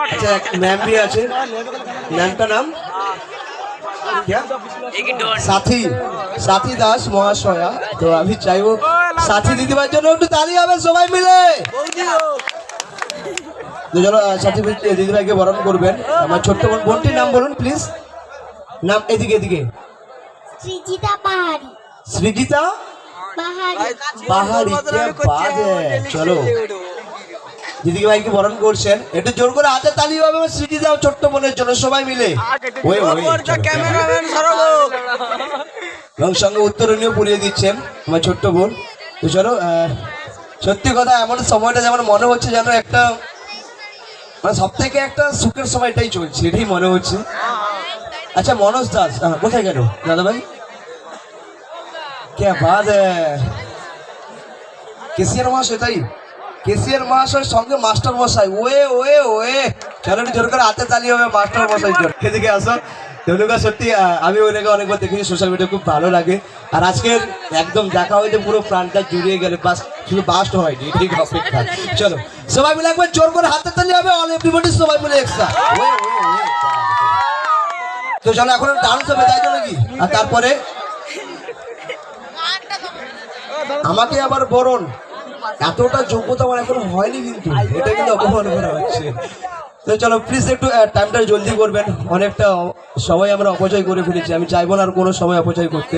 আচ্ছা এক ম্যাম আছে? ম্যামটা নাম? সাথী। সাথী দাস মহাশয়া। তো আমি চাইব সাথী দিদিমার জন্য একটু তালি হবে সবাই মিলে। দুজন সাথী দিদিভাইকে বরণ করবেন। আমার ছোট্ট বোন বোনটির নাম বলুন প্লিজ নাম এদিকে এদিকে। সৃজিতা সৃজিতা পাহাড়ি। চলো। দিদিকে ভাইকে বরণ করছেন। একটু জোর করে হাতে তালি হবে আমার সৃজিতা ও ছোট্ট বোনের জন্য। সবাই মিলে। এবং সঙ্গে উত্তরণীয় পড়িয়ে দিচ্ছেন আমার ছোট্ট বোন। তো চলো সত্যি কথা এমন সময়টা যেমন মনে হচ্ছে যেন একটা মানে সব থেকে একটা সুখের সময়টাই চলছে এটাই মনে হচ্ছে। আচ্ছা মনোজ দাস কোথায় গেল দাদা ভাই কে বাদ কেসিয়ার মহাশয় তাই? কেসিয়ার মহাশয় সঙ্গে মাস্টার মশাই। ওয়ে ওয়ে ওয়ে। চলো জোর করে হাতে তালি হবে মাস্টার মশাই জোর এদিকে আসো। ধনুকা, সত্যি আমি ওনাকে অনেকবার দেখেছি সোশ্যাল মিডিয়া খুব ভালো লাগে। আর আজকের একদম দেখা হয়েছে পুরো প্রাণটা জুড়িয়ে গেলে, বাস, শুধু বাস্ট হয়নি, ঠিক অপেক্ষা। চলো, সবাই মিলে একবার জোর করে হাতে তালি হবে অল এভরিবডি সবাই মিলে একসা ওয়ে ওয়ে ওয়ে তো চলো, এখন ডান্স হবে, তাই তো নাকি? আর তারপরে? আমাকে আবার বরণ। এতটা যোগ্যতা আমার এখন হয়নি কিন্তু। এটা কিন্তু অপমান করা হচ্ছে। তো চলো প্লিজ একটু টাইমটা জলদি করবেন। অনেকটা সময় আমরা অপচয় করে ফেলেছি। আমি চাইব না আর কোনো সময় অপচয় করতে।